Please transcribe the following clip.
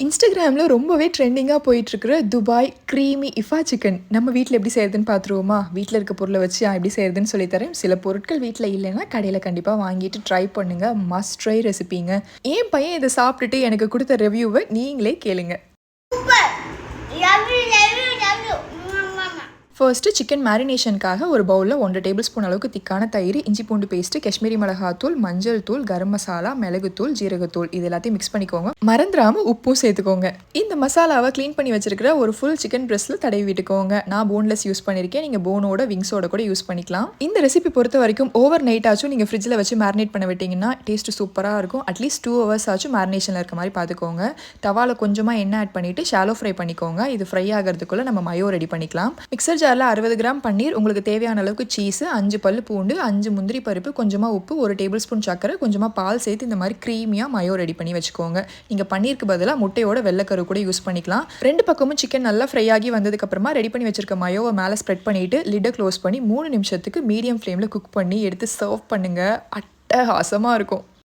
இன்ஸ்டாகிராமில் ரொம்பவே ட்ரெண்டிங்காக போயிட்டுருக்கிற துபாய் க்ரீமி இஃபா சிக்கன் நம்ம வீட்டில் எப்படி செய்யறதுன்னு பார்த்துருவோமா வீட்டில் இருக்க பொருளை வச்சு நான் எப்படி செய்யறதுன்னு சொல்லித்தரேன் சில பொருட்கள் வீட்டில் இல்லைன்னா கடையில் கண்டிப்பாக வாங்கிட்டு ட்ரை பண்ணுங்கள் மஸ்ட் ட்ரை ரெசிபிங்க என் பையன் இதை சாப்பிட்டுட்டு எனக்கு கொடுத்த ரிவ்யூவை நீங்களே கேளுங்க. ஃபர்ஸ்ட்டு சிக்கன் மேரினேஷனுக்காக ஒரு பவுலில் ஒன்றரை டேபிள் ஸ்பூன் அளவுக்கு திக்கான தயிர் இஞ்சி பூண்டு பேஸ்ட்டு காஷ்மீரி மிளகாத்தூள் மஞ்சள் தூள் கரம் மசாலா மிளகுத்தூள் ஜீரகத்தூள் இது எல்லாத்தையும் மிக்ஸ் பண்ணிக்கோங்க. மறந்துடாமல் உப்பும் சேர்த்துக்கோங்க. இந்த மசாலாவை க்ளீன் பண்ணி வச்சிருக்கிற ஒரு ஃபுல் சிக்கன் பிரெஸ்ட்டில் தடவி விட்டுக்கோங்க. நான் போன்லெஸ் யூஸ் பண்ணியிருக்கேன் நீங்கள் போனோட விங்ஸோட கூட யூஸ் பண்ணிக்கலாம். இந்த ரெசிபி பொறுத்த வரைக்கும் ஓவர் நைட் ஆச்சும் நீங்கள் ஃப்ரிட்ஜில் வச்சு மேரினேட் பண்ண விட்டீங்கன்னா டேஸ்ட் சூப்பராக இருக்கும். அட்லீஸ்ட் டூ ஹவர்ஸ் ஆச்சும் மேரினேஷனில் இருக்க மாதிரி பார்த்துக்கோங்க. தவாவில் கொஞ்சமாக எண்ணெய் ஆட் பண்ணிவிட்டு ஷாலோ ஃப்ரை பண்ணிக்கோங்க. இது ஃப்ரை ஆகிறதுக்குள்ளே நம்ம மயோ ரெடி பண்ணிக்கலாம். மிக்சர் ஜாரில் அறுபது கிராம் பன்னீர் உங்களுக்கு தேவையான அளவுக்கு சீஸு அஞ்சு பல் பூண்டு அஞ்சு முந்திரி பருப்பு கொஞ்சமாக உப்பு ஒரு டேபிள் ஸ்பூன் சக்கரை கொஞ்சமாக பால் சேர்த்து இந்த மாதிரி க்ரீமியாக மயோ ரெடி பண்ணி வச்சுக்கோங்க. நீங்கள் பன்னீருக்கு பதிலாக முட்டையோட வெள்ளைக்கரு கூட யூஸ் பண்ணிக்கலாம். ரெண்டு பக்கமும் சிக்கன் நல்லா ஃப்ரை ஆகி வந்ததுக்கப்புறமா ரெடி பண்ணி வச்சிருக்க மயோவை மேலே ஸ்ப்ரெட் பண்ணிவிட்டு லிட்டை க்ளோஸ் பண்ணி மூணு நிமிஷத்துக்கு மீடியம் ஃப்ளேமில் குக் பண்ணி எடுத்து சர்வ் பண்ணுங்கள் அட்டகாசமாக இருக்கும்.